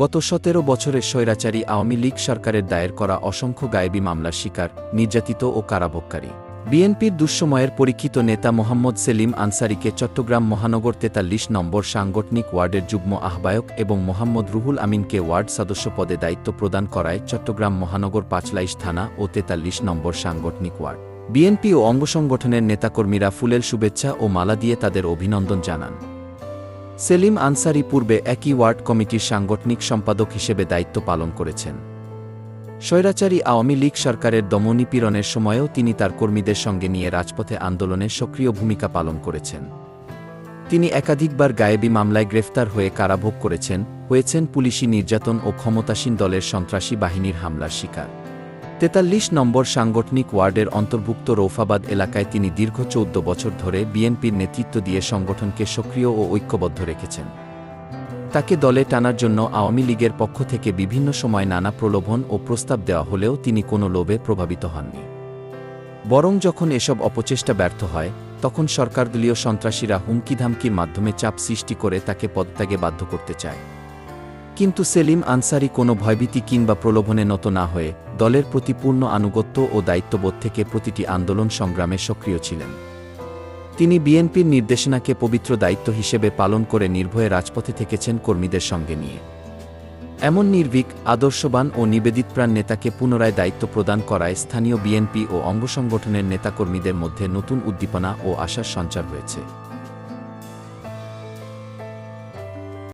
গত সতেরো বছরের স্বৈরাচারী আওয়ামী লীগ সরকারের দায়ের করা অসংখ্য গায়েবী মামলার শিকার, নির্যাতিত ও কারাভোগকারী। বিএনপির দুঃসময়ের পরীক্ষিত নেতা মোহাম্মদ সেলিম আনসারিকে চট্টগ্রাম মহানগর তেতাল্লিশ নম্বর সাংগঠনিক ওয়ার্ডের যুগ্ম আহ্বায়ক এবং মোহাম্মদ রুহুল আমিনকে ওয়ার্ড সদস্য পদে দায়িত্ব প্রদান করায় চট্টগ্রাম মহানগর পাঁচলাইশ থানা ও তেতাল্লিশ নম্বর সাংগঠনিক ওয়ার্ড। বিএনপি ও অঙ্গসংগঠনের নেতাকর্মীরা ফুলেল শুভেচ্ছা ও মালা দিয়ে তাদের অভিনন্দন জানান। সেলিম আনসারি পূর্বে একই ওয়ার্ড কমিটির সাংগঠনিক সম্পাদক হিসেবে দায়িত্ব পালন করেছেন। স্বৈরাচারী আওয়ামী লীগ সরকারের দমনীপীড়নের সময়েও তিনি তার কর্মীদের সঙ্গে নিয়ে রাজপথে আন্দোলনে সক্রিয় ভূমিকা পালন করেছেন। তিনি একাধিকবার গায়েবী মামলায় গ্রেফতার হয়ে কারাভোগ করেছেন, হয়েছেন পুলিশি নির্যাতন ও ক্ষমতাসীন দলের সন্ত্রাসী বাহিনীর হামলার শিকার। তেতাল্লিশ নম্বর সাংগঠনিক ওয়ার্ডের অন্তর্ভুক্ত রৌফাবাদ এলাকায় তিনি দীর্ঘ চৌদ্দ বছর ধরে বিএনপির নেতৃত্ব দিয়ে সংগঠনকে সক্রিয় ও ঐক্যবদ্ধ রেখেছেন। তাকে দলে টানার জন্য আওয়ামী লীগের পক্ষ থেকে বিভিন্ন সময় নানা প্রলোভন ও প্রস্তাব দেওয়া হলেও তিনি কোনো লোভে প্রভাবিত হননি। বরং যখন এসব অপচেষ্টা ব্যর্থ হয়, তখন সরকারদলীয় সন্ত্রাসীরা হুমকিধামকির মাধ্যমে চাপ সৃষ্টি করে তাকে পদত্যাগে বাধ্য করতে চায়। কিন্তু সেলিম আনসারি কোনো ভয়ভীতি কিংবা প্রলোভনে নত না হয়ে দলের প্রতি পূর্ণ আনুগত্য ও দায়িত্ববোধ থেকে প্রতিটি আন্দোলন সংগ্রামে সক্রিয় ছিলেন। তিনি বিএনপির নির্দেশনাকে পবিত্র দায়িত্ব হিসেবে পালন করে নির্ভয়ে রাজপথে থেকেছেন কর্মীদের সঙ্গে নিয়ে। এমন নির্ভীক, আদর্শবান ও নিবেদিতপ্রাণ নেতাকে পুনরায় দায়িত্ব প্রদান করায় স্থানীয় বিএনপি ও অঙ্গসংগঠনের নেতাকর্মীদের মধ্যে নতুন উদ্দীপনা ও আশার সঞ্চার হয়েছে।